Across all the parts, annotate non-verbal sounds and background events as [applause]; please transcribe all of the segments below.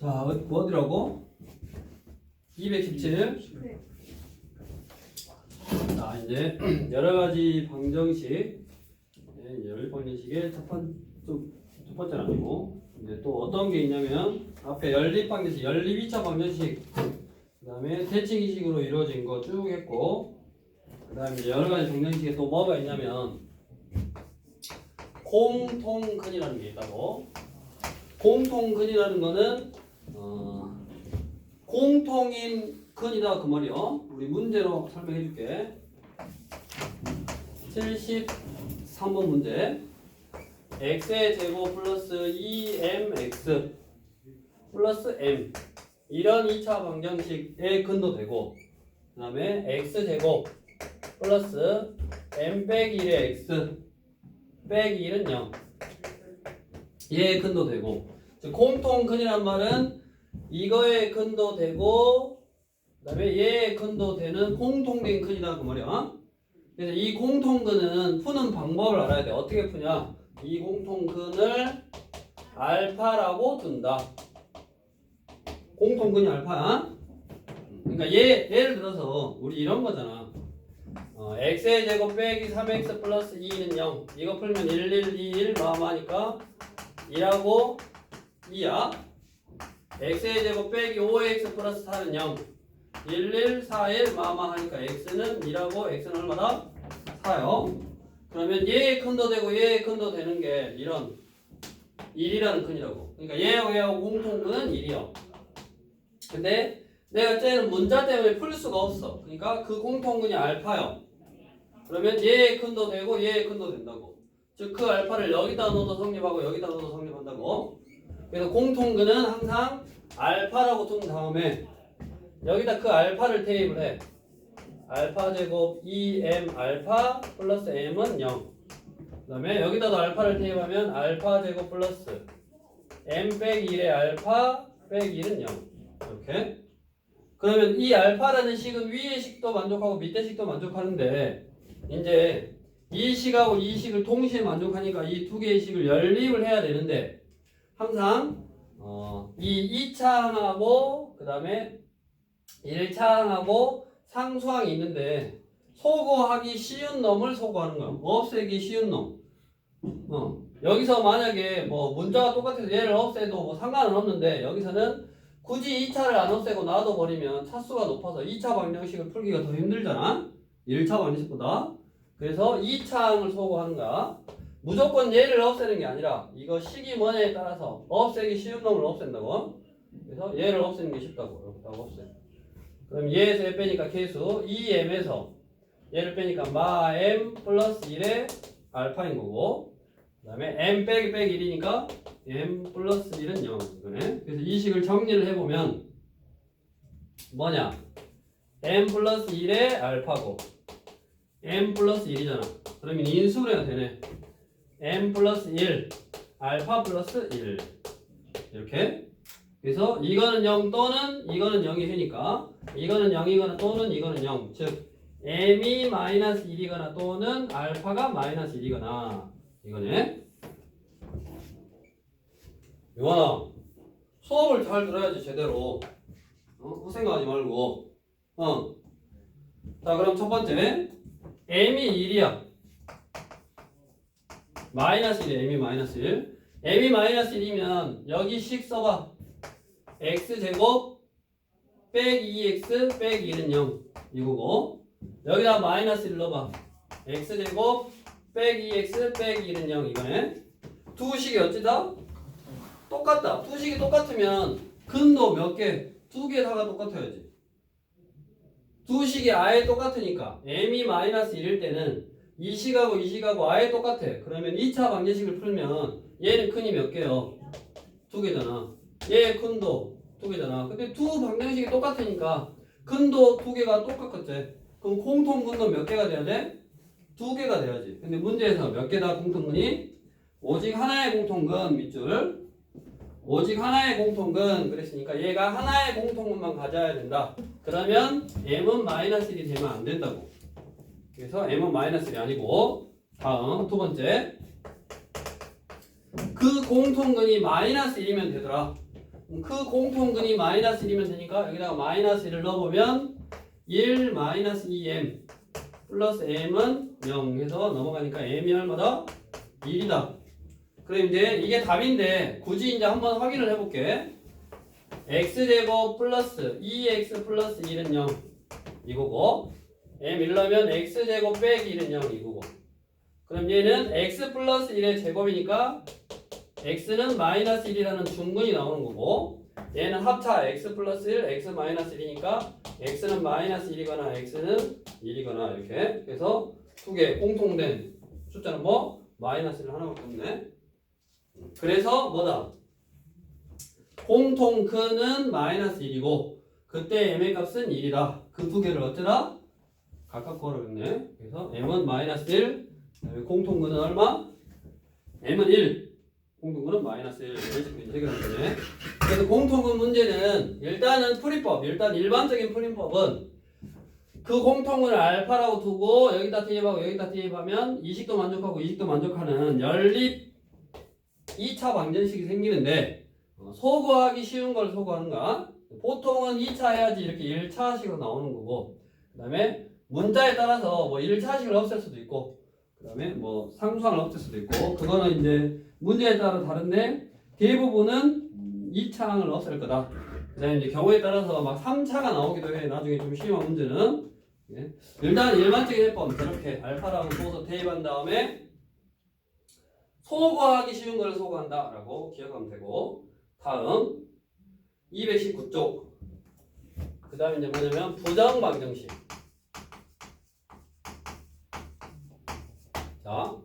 자, 어- 뭐 어디라고? 217. 네. 자, [clears throat] 이제 여러 가지 방정식. 열 방정식의 첫 번, 좀, 첫 번째는 아니고. 이제 또 어떤 게 있냐면, 앞에 연립 방정식, 연립 2차 방정식. 그 다음에 대칭이식으로 이루어진 거 쭉 했고. 그 다음에 여러 가지 방정식에 또 뭐가 있냐면, 공통근이라는 게 있다고. 공통근이라는 거는 어, 공통인 근이다 그 말이요. 우리 문제로 설명해 줄게. 73번 문제. x의 제곱 플러스 2mx 플러스 m 이런 2차 방정식의 근도 되고 그 다음에 x제곱 플러스 m 빼기 1의 x 빼기 1은 0 얘의 근도 되고 즉 공통근이란 말은 이거의 근도 되고 그다음에 얘의 근도 되는 공통된 근이다 그 말이야. 그래서 이 공통근은 푸는 방법을 알아야 돼. 어떻게 푸냐? 이 공통근을 알파라고 둔다. 공통근이 알파야. 그러니까 얘 예를 들어서 우리 이런 거잖아. 어, x의 제곱 빼기 3x 플러스 2는 0. 이거 풀면 1, 1, 2, 1 마마니까 2하고 2야. x의 제곱 빼기 5x 플러스 4는 0. 1, 1, 4, 1 마마 하니까 x는 2라고 x는 얼마다? 4요. 그러면 얘의 큰도 되고 얘의 큰도 되는 게 이런 1이라는 큰이라고. 그러니까 얘하고 얘하고 공통근은 1이요. 근데 내가 쟤는 문자 때문에 풀 수가 없어. 그러니까 그 공통근이 알파요. 그러면 얘의 큰도 되고 얘의 큰도 된다고. 즉 그 알파를 여기다 넣어도 성립하고 여기다 넣어도 성립한다고. 그래서 공통근은 항상 알파라고 둔 다음에 여기다 그 알파를 대입을 해. 알파 제곱 2m 알파 플러스 m은 0. 그 다음에 여기다도 알파를 대입하면 알파 제곱 플러스 m 빼기 1의 알파 빼기 1은 0. 이렇게. 그러면 이 알파라는 식은 위의 식도 만족하고 밑의 식도 만족하는데 이제 이 식하고 이 식을 동시에 만족하니까 이 두 개의 식을 연립을 해야 되는데 항상 어, 이 2차 항하고 그 다음에 1차 항하고 상수항이 있는데 소거하기 쉬운 놈을 소거하는 거야. 없애기 쉬운 놈. 어, 여기서 만약에 뭐 문자가 똑같아서 얘를 없애도 뭐 상관은 없는데 여기서는 굳이 2차를 안 없애고 놔둬버리면 차수가 높아서 2차 방정식을 풀기가 더 힘들잖아. 1차 방정식보다. 그래서 2차항을 소거하는 거야. 무조건 얘를 없애는 게 아니라 이거 식이 뭐냐에 따라서 없애기 쉬운 놈을 없앤다고. 그래서 얘를 없애는 게 쉽다고. 이렇게 딱 없애. 그럼 얘에서 얘 빼니까 계수 2m에서 얘를 빼니까 마 m 플러스 1의 알파인 거고 그 다음에 m 빼기 빼기 1이니까 m 플러스 1은 0 이거네. 그래서 이 식을 정리를 해보면 뭐냐 m 플러스 1의 알파고 m 플러스 1이잖아. 그러면 인수분해가 되네. m 플러스 1 알파 플러스 1 이렇게 그래서 이거는 0 또는 이거는 0이 되니까 이거는 0이거나 또는 이거는 0. 즉 m이 마이너스 1이거나 또는 알파가 마이너스 1이거나 이거네. 요한아 수업을 잘 들어야지 제대로 어? 고생하지 말고 어. 자 그럼 첫 번째 m이 1이야. 마이너스 1이야 m이 마이너스 1 m이 마이너스 1이면 여기 식 써봐. x제곱 빼기 2x 빼기 1은 0 이거고. 여기다 마이너스 1 넣어봐. x제곱 빼기 2x 빼기 1은 0 이거네. 두 식이 어찌다? 똑같다. 두 식이 똑같으면 근도 몇 개? 두 개 다가 똑같아야지 두 식이 아예 똑같으니까 m이 마이너스 1일 때는 이 식하고 이 식하고 아예 똑같아 그러면 2차 방정식을 풀면 얘는 큰이 몇 개요? 두 개잖아 얘의 큰도 두 개잖아. 근데 두 방정식이 똑같으니까 근도 두 개가 똑같겠지. 그럼 공통 근도 몇 개가 돼야 돼? 두 개가 돼야지. 근데 문제에서 몇 개다 공통근이? 오직 하나의 공통근 밑줄. 오직 하나의 공통근 그랬으니까 얘가 하나의 공통근만 가져야 된다. 그러면 m은 마이너스 1이 되면 안 된다고. 그래서 m은 마이너스 1이 아니고 다음 두 번째 그 공통근이 마이너스 1이면 되더라. 그 공통근이 마이너스 1이면 되니까 여기다가 마이너스 1을 넣어보면 1 마이너스 2m 플러스 m은 0 해서 넘어가니까 m이 얼마다? 1이다. 그럼 이제 이게 답인데 굳이 이제 한번 확인을 해볼게. x제곱 플러스 2x 플러스 1은 0 이거고 m 1넣으면 x제곱 빼기 1은 0 이거고 그럼 얘는 x 플러스 1의 제곱이니까 x는 마이너스 1이라는 중근이 나오는 거고 얘는 합차 x 플러스 1, x 마이너스 1이니까 x는 마이너스 1이거나 x는 1이거나 이렇게 그래서 두 개 공통된 숫자는 뭐? 마이너스 1 하나밖에 없네 그래서 뭐다? 공통근은 마이너스 1이고 그때 m의 값은 1이다 그 두 개를 어쩌다? 각각 걸어냈네 그래서 m은 마이너스 1 그다음에 공통 근은 얼마? m은 1 공통근은 마이너스 1 이런 식으로 되네 그래서 공통근 문제는 일단은 풀이법 일단 일반적인 풀이법은 그 공통을 알파라고 두고 여기다 대입하고 여기다 대입하면 이식도 만족하고 이식도 만족하는 연립 2차 방정식이 생기는데 어, 소거하기 쉬운 걸 소거하는가? 보통은 2차 해야지 이렇게 1차식으로 나오는 거고 그 다음에 문자에 따라서 뭐 1차식을 없앨 수도 있고 그 다음에 뭐 상수항을 없앨 수도 있고 그거는 이제 문제에 따라 다른데 대부분은 2차항을 없앨 거다. 그 다음에 이제 경우에 따라서 막 3차가 나오기도 해. 나중에 좀 심한 문제는. 예. 일단 일반적인 해법 저렇게 알파라고 두어서 대입한 다음에 소거하기 쉬운 걸 소거한다 라고 기억하면 되고 다음 219쪽. 그 다음에 이제 뭐냐면 부정방정식. 자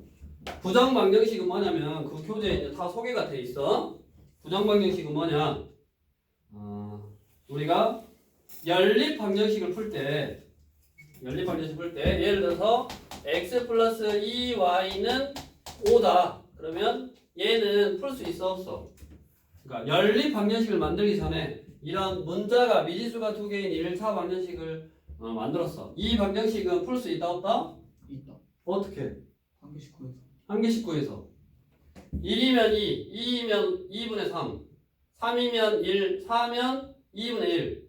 부정방정식은 뭐냐면 그 교재에 이제 다 소개가 돼 있어. 부정방정식은 뭐냐? 어, 우리가 연립방정식을 풀때 연립방정식 풀 때 예를 들어서 x 플러스 2y는 5다 그러면 얘는 풀 수 있어 없어 그러니까 연립 방정식을 만들기 전에 이런 문자가 미지수가 두 개인 1차 방정식을 어, 만들었어. 이 방정식은 풀 수 있다 없다? 있다. 어떻게? 한 개씩 구해서. 한 개씩 구해서 1이면 2, 2이면 2분의 3, 3이면 1, 4면 2분의 1.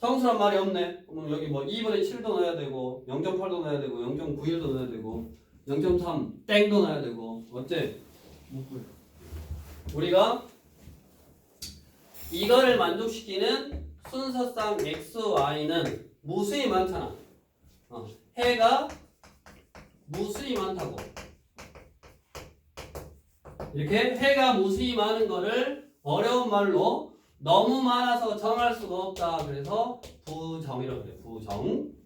정수란 말이 없네. 그럼 여기 뭐 2분의 7도 넣어야 되고 0.8도 넣어야 되고 0.91도 넣어야 되고 0.3 땡도 넣어야 되고 어째? 못 구해. 우리가 이거를 만족시키는 순서상 x, y는 무수히 많잖아. 어, 해가 무수히 많다고. 이렇게 해가 무수히 많은 거를 어려운 말로 너무 많아서 정할 수가 없다. 그래서 부정이라고 그래. 부정.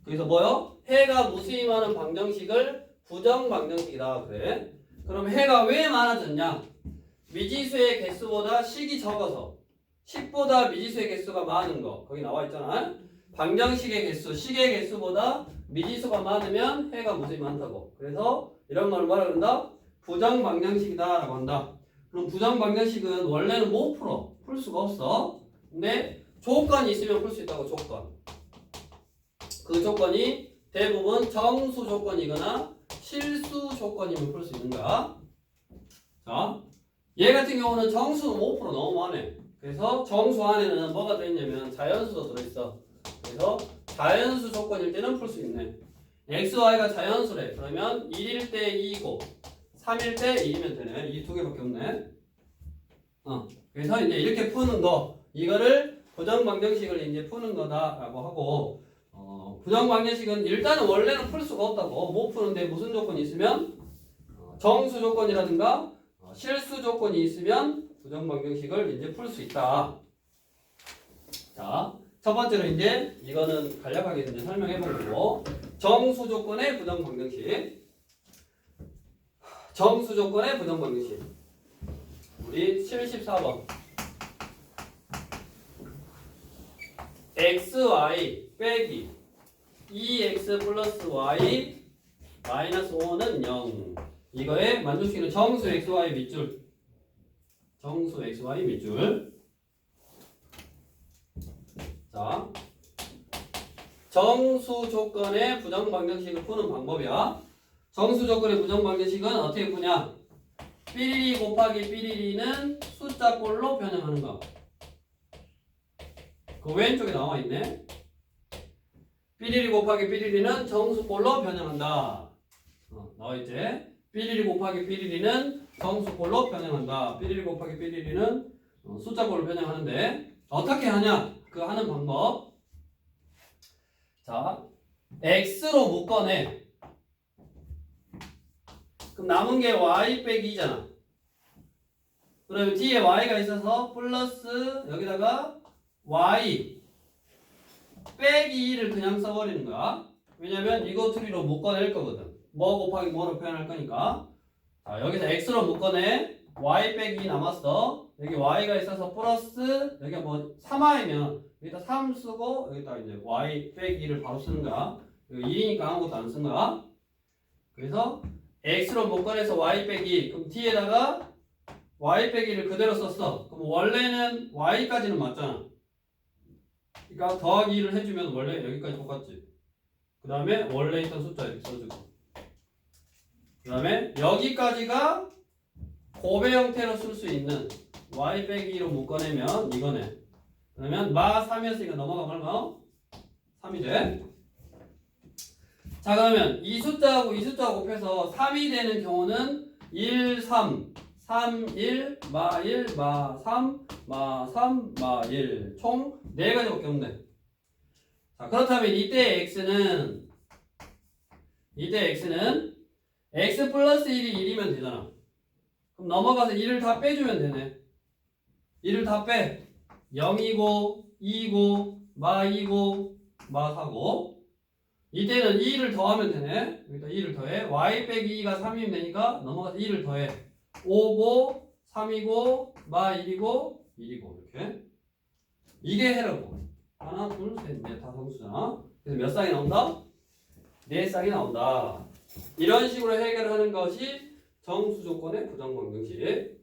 어. 그래서 뭐요? 해가 무수히 많은 방정식을 부정 방정식이다. 그래. 그럼 해가 왜 많아졌냐? 미지수의 개수보다 식이 적어서 10보다 미지수의 개수가 많은 거 거기 나와 있잖아 방정식의 개수, 식의 개수보다 미지수가 많으면 해가 무수히 많다고 그래서 이런 걸 뭐라 그런다? 부정 방정식이다 라고 한다 그럼 부정 방정식은 원래는 못 풀어 풀 수가 없어 근데 조건이 있으면 풀 수 있다고 조건 그 조건이 대부분 정수 조건이거나 실수 조건이면 풀 수 있는 거야 자얘 같은 경우는 정수는 5% 너무 많네. 그래서 정수 안에는 뭐가 들어있냐면 자연수도 들어있어. 그래서 자연수 조건일 때는 풀 수 있네. x, y가 자연수래. 그러면 1일 때 2이고 3일 때 1이면 되네. 이 두 개밖에 없네. 어. 그래서 이제 이렇게 푸는 거 이거를 부정방정식을 이제 푸는 거다라고 하고 어, 부정방정식은 일단은 원래는 풀 수가 없다고 못 푸는데 무슨 조건이 있으면 어, 정수 조건이라든가 어, 실수 조건이 있으면 부정 방정식을 이제 풀 수 있다. 자, 첫 번째로 이제 이거는 간략하게 이제 설명해 보고 정수 조건의 부정 방정식. 정수 조건의 부정 방정식. 우리 74번. xy 빼기 2x 플러스 y 마이너스 5는 0. 이거의 만족시키는 정수 xy 밑줄 정수 xy 밑줄 자 정수 조건의 부정 방정식을 푸는 방법이야 정수 조건의 부정 방정식은 어떻게 푸냐? 삐리리 곱하기 삐리리는 숫자 꼴로 변형하는 거. 그 왼쪽에 나와 있네. 삐리리 곱하기 삐리리는 정수 꼴로 변형한다. 어, 나와 있지? 삐리리 곱하기 삐리리는 정수 꼴로 변형한다. 삐리리 곱하기 삐리리는 어, 숫자 꼴로 변형하는데 어떻게 하냐? 그 하는 방법. 자, x로 묶어내. 그럼 남은 게 y 빼기 2잖아. 그러면 뒤에 y가 있어서 플러스 여기다가 y 빼기 2를 그냥 써버리는 거야. 왜냐면 이거 둘이로 묶어낼 거거든. 뭐 곱하기 뭐로 표현할 거니까. 자, 여기서 x로 묶어내. y 빼기 2 남았어. 여기 y가 있어서 플러스 여기가 뭐 3y면 여기다 3 쓰고 여기다 이제 y 빼기 2를 바로 쓰는 거야. 여기 2니까 아무것도 안 쓴 거야. 그래서 x로 묶어내서 y 빼기 그럼 뒤에다가 y 빼기를 그대로 썼어. 그럼 원래는 y까지는 맞잖아. 그러니까 더하기 2를 해주면 원래 여기까지 똑같지. 그 다음에 원래 있던 숫자 이렇게 써주고. 그 다음에 여기까지가 곱의 형태로 쓸 수 있는 y 빼기 2로 묶어내면 이거네. 그러면 마 3이었으니까 넘어가면 얼마? 3이 돼. 자 그러면 이 숫자하고 이 숫자하고 곱해서 3이 되는 경우는 1, 3, 3, 1, 마 1, 마 3, 마 3, 마 1. 총 4가지밖에 없네. 자, 그렇다면 이때 x는 이때 x는 x 플러스 1이 1이면 되잖아. 그럼 넘어가서 1을 다 빼주면 되네. 1을 다 빼. 0이고 2고 마 2고 마 4고 이때는 2를 더하면 되네. 여기다 2를 더해. y 빼기 2가 3이면 되니까 넘어가서 2를 더해. 5고 3이고 마 1이고 1이고 이렇게 이게 해라고. 하나 둘 셋 넷 다섯 수잖아 그래서 몇 쌍이 나온다? 네 쌍이 나온다. 이런 식으로 해결하는 것이 정수 조건의 부정 방정식.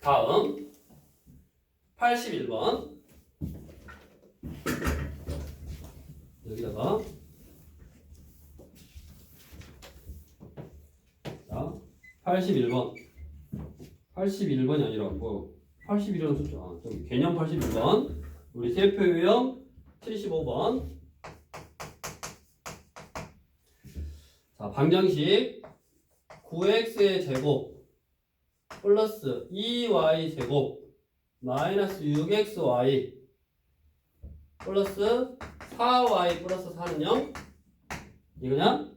다음 81번. 여기다가. 자 81번. 81번이 아니라 뭐 81이라는 숫자. 아, 저기 개념 81번 우리 세표 유형 75번. 자 방정식 9x의 제곱 플러스 2y 제곱 마이너스 6xy 플러스 4y 플러스 4는 0 이거냐?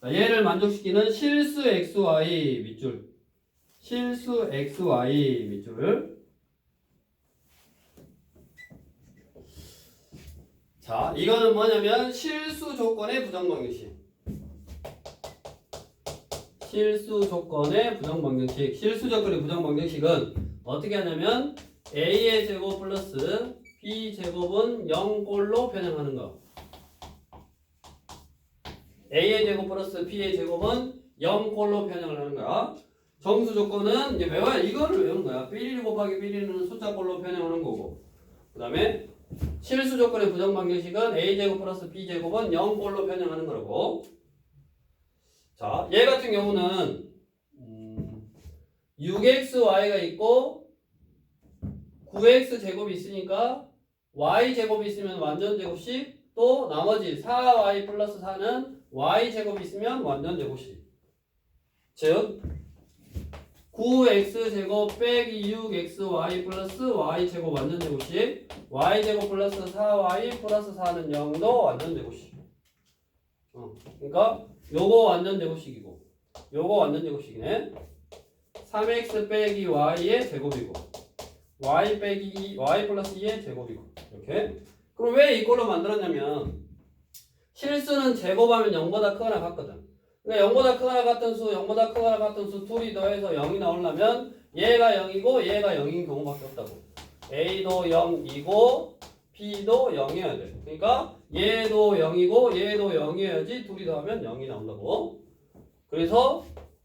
자, 얘를 만족시키는 실수 xy 밑줄. 실수 xy 밑줄 자 이거는 뭐냐면 실수 조건의 부정방정식 실수 조건의 부정방정식 실수 조건의 부정방정식은 어떻게 하냐면 a의 제곱 플러스 b 제곱은 0꼴로 변형하는 거 a의 제곱 플러스 b의 제곱은 0꼴로 변형을 하는 거야 정수 조건은 이제 외워야 이거를 외우는 거야. 삐리리 곱하기 삐리리는 숫자꼴로 변형하는 거고. 그 다음에 실수 조건의 부정 방정식은 a제곱 플러스 b제곱은 0꼴로 변형하는 거고. 자, 얘 같은 경우는 음, 6xy가 있고 9x 제곱이 있으니까 y 제곱이 있으면 완전 제곱식 또 나머지 4y 플러스 4는 y 제곱이 있으면 완전 제곱식. 즉 9x 제곱 빼기 6xy 플러스 y 제곱 완전 제곱식 y 제곱 플러스 4y 플러스 4는 0도 완전 제곱식 어, 그러니까 요거 완전 제곱식이고 요거 완전 제곱식이네. 3x 빼기 y의 제곱이고 y 빼기 2, y 플러스 2의 제곱이고 이렇게. 그럼 왜 이걸로 만들었냐면 실수는 제곱하면 0보다 크거나 같거든 그러니까 0보다 크거나 같은 수, 0보다 크거나 같은 수 둘이 더해서 0이 나오려면 얘가 0이고 얘가 0인 경우밖에 없다고. A도 0이고 B도 0이어야 돼. 그러니까 얘도 0이고 얘도 0이어야지 둘이 더하면 0이 나온다고. 그래서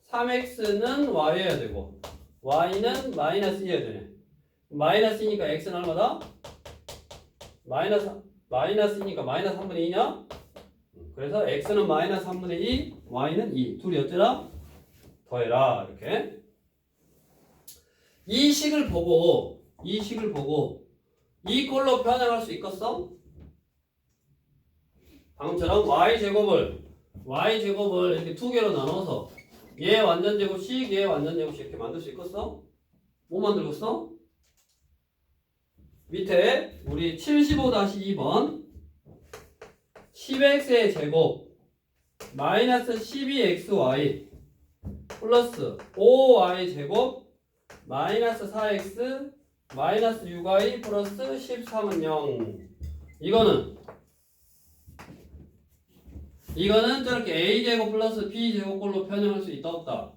3x는 y여야 되고 y는 마이너스 2여야 되네. 마이너스니까 x는 얼마다? 마이너스 마이너스니까 마이너스 3분의 2냐? 그래서 x는 마이너스 3분의 2, y는 2. 둘이 어쩌라? 더해라. 이렇게. 이 식을 보고, 이 식을 보고, 이 꼴로 변형할 수 있겠어? 방금처럼 y제곱을, y제곱을 이렇게 두 개로 나눠서 얘 완전 제곱식, 얘 완전 제곱식 이렇게 만들 수 있겠어? 뭐 만들겠어? 밑에 우리 75-2번 10x의 제곱 마이너스 12xy 플러스 5y 제곱 마이너스 4x 마이너스 6y 플러스 13은 0 이거는 이거는 저렇게 a 제곱 플러스 b 제곱꼴로 변형할 수 있다 없다?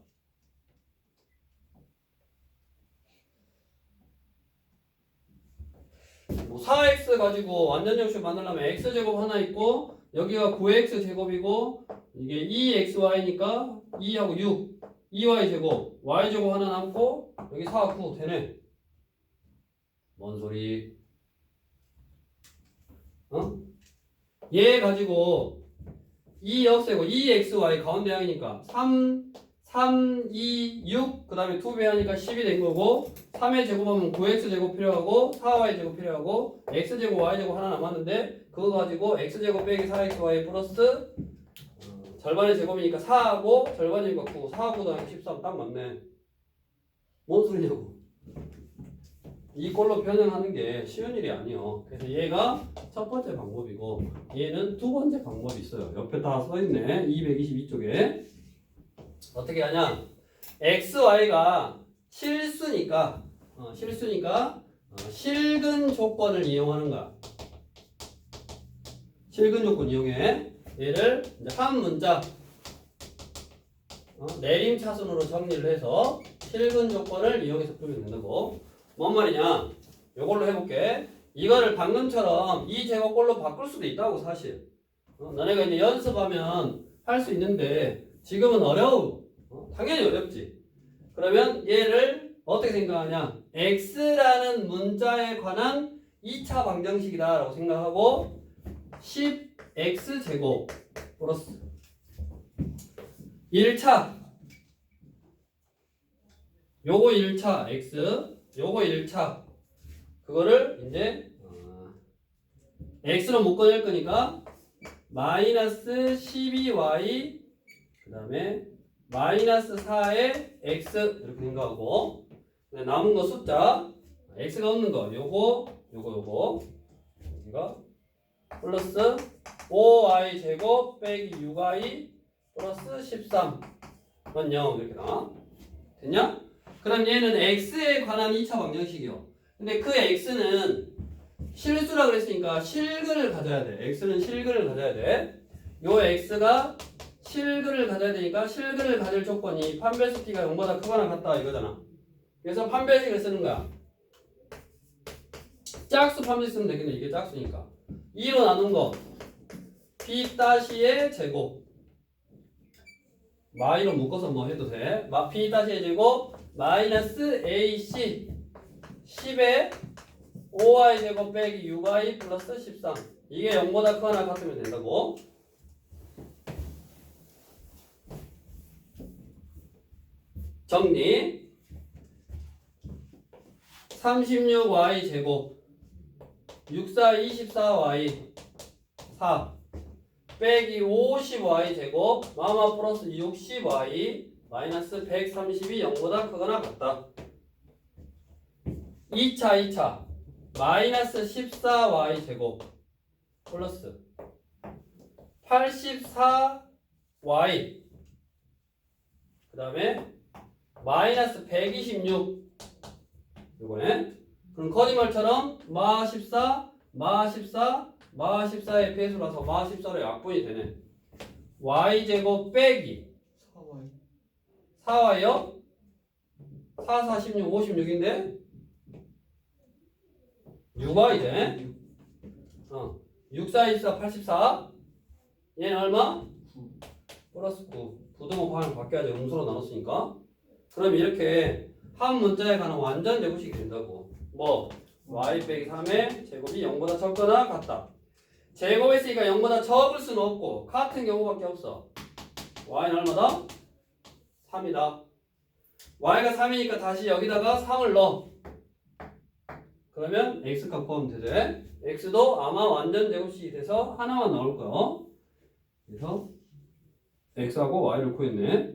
뭐 4x 가지고 완전 정식 만들려면 x 제곱 하나 있고 여기가 9x 제곱이고 이게 2xy니까 2하고 6 2y 제곱 y 제곱 하나 남고 여기 4, 9 되네 뭔 소리 어? 얘 가지고 2 없애고 2xy 가운데 항이니까 3 3, 2, 6, 그 다음에 2배 하니까 10이 된 거고 3의 제곱하면 9x 제곱 필요하고 4y 제곱 필요하고 x 제곱 y 제곱 하나 남았는데 그거 가지고 x 제곱 빼기 4xy 플러스 어, 절반의 제곱이니까 4하고 절반이니까 9 4하고 더하기 13 딱 맞네. 뭔 소리냐고. 이 꼴로 변형하는 게 쉬운 일이 아니요. 그래서 얘가 첫 번째 방법이고 얘는 두 번째 방법이 있어요. 옆에 다 써있네. 222쪽에 어떻게 하냐 x, y가 실수니까 어, 실수니까 어, 실근 조건을 이용하는 거야. 실근 조건 이용해 얘를 이제 한 문자 어, 내림 차순으로 정리를 해서 실근 조건을 이용해서 풀면 된다고. 뭔 말이냐? 요걸로 해볼게. 이거를 방금처럼 이 제곱꼴로 바꿀 수도 있다고 사실. 어, 너네가 이제 연습하면 할 수 있는데 지금은 어려워. 어, 당연히 어렵지. 그러면 얘를 어떻게 생각하냐? x라는 문자에 관한 2차 방정식이다라고 생각하고 10x 제곱 플러스 1차 요거 1차 x 요거 1차 그거를 이제 어, x로 묶어낼 거니까 마이너스 12y 그 다음에 마이너스 4의 x 이렇게 생각하고 네, 남은 거 숫자 x가 없는 거 요거 요거 요거. 여기가 플러스 5y 제곱 빼기 6y 플러스 13 이건 0 이렇게 나와. 됐냐? 그럼 얘는 x에 관한 2차 방정식이요. 근데 그 x는 실수라 그랬으니까 실근을 가져야 돼. x는 실근을 가져야 돼요 x가 실근을 가져야 되니까 실근을 가질 조건이 판별수 t가 0보다 크거나 같다 이거잖아. 그래서 판별식을 쓰는 거야. 짝수 판별식 쓰면 되겠네. 이게 짝수니까. 2로 나눈 거 b 따시의 제곱 마이로 묶어서 뭐 해도 돼. 마 b 따시의 제곱 마이너스 ac 10에 5y 제곱 빼기 6y 플러스 13 이게 0보다 크거나 같으면 된다고. 정리. 36y 제곱. 64 24y 4 빼기 50y 제곱. 마마 플러스 60y 마이너스 130이 0보다 크거나 같다. 2차 2차. 마이너스 14y 제곱. 플러스 84y 그 다음에 마이너스 126 요거네 그럼 거짓말처럼 마 14, 마 14, 마 14의 배수라서 마 14로 약분이 되네. y제곱 빼기. 4y 4y요? 4, 46, 56인데? 6y네 어, 6, 4, 24, 84 얘는 얼마? 9 플러스 9 부등호 반을 바뀌어야지 음수로 나눴으니까 그럼 이렇게 한 문자에 관한 완전 제곱식이 된다고 뭐 y 빼기 3의 제곱이 0보다 적거나 같다 제곱했으니까 0보다 적을 수는 없고 같은 경우밖에 없어. y는 얼마다? 3이다. y가 3이니까 다시 여기다가 3을 넣어. 그러면 x 값 구하면 되지. x도 아마 완전 제곱식이 돼서 하나만 나올 거야. 그래서 x하고 y를 구했네.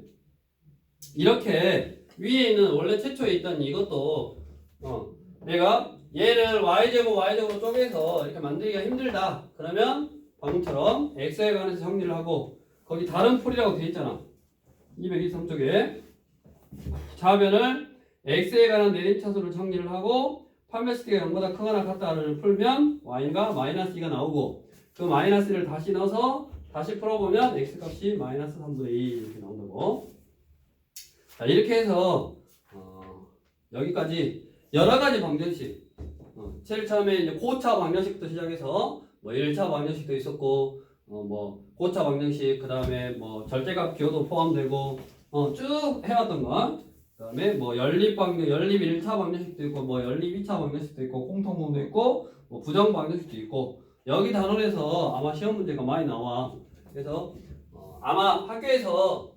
이렇게 위에 있는 원래 최초에 있던 이것도 어, 내가 얘를 y제곱 y제곱 쪼개서 이렇게 만들기가 힘들다. 그러면 방금처럼 x에 관해서 정리를 하고 거기 다른 풀이라고 돼 있잖아. 223쪽에 좌변을 x에 관한 내림차수를 정리를 하고 판별시티가 0보다 크거나 같다를 풀면 y가 마이너스 2가 나오고 그 마이너스를 다시 넣어서 다시 풀어보면 x 값이 마이너스 3분의 2 이렇게 나온다고. 자 이렇게 해서 어, 여기까지 여러 가지 방정식. 어, 제일 처음에 이제 고차 방정식부터 시작해서 뭐 1차 방정식도 있었고 어, 뭐 고차 방정식 그다음에 뭐 절대값 기호도 포함되고 어, 쭉 해왔던 거. 그다음에 뭐 연립 방정 연립 1차 방정식도 있고 뭐 연립 2차 방정식도 있고 공통분도 있고 뭐 부정 방정식도 있고 여기 단원에서 아마 시험 문제가 많이 나와. 그래서 어, 아마 학교에서 어,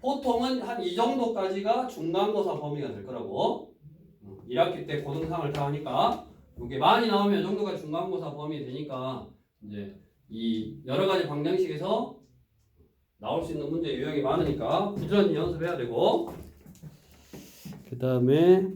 보통은 한 이 정도까지가 중간고사 범위가 될 거라고. 어, 1학기 때 고등상을 다 하니까 이게 많이 나오면 이 정도가 중간고사 범위 되니까 이제 이 여러 가지 방정식에서 나올 수 있는 문제 유형이 많으니까 부지런히 연습해야 되고 그 다음에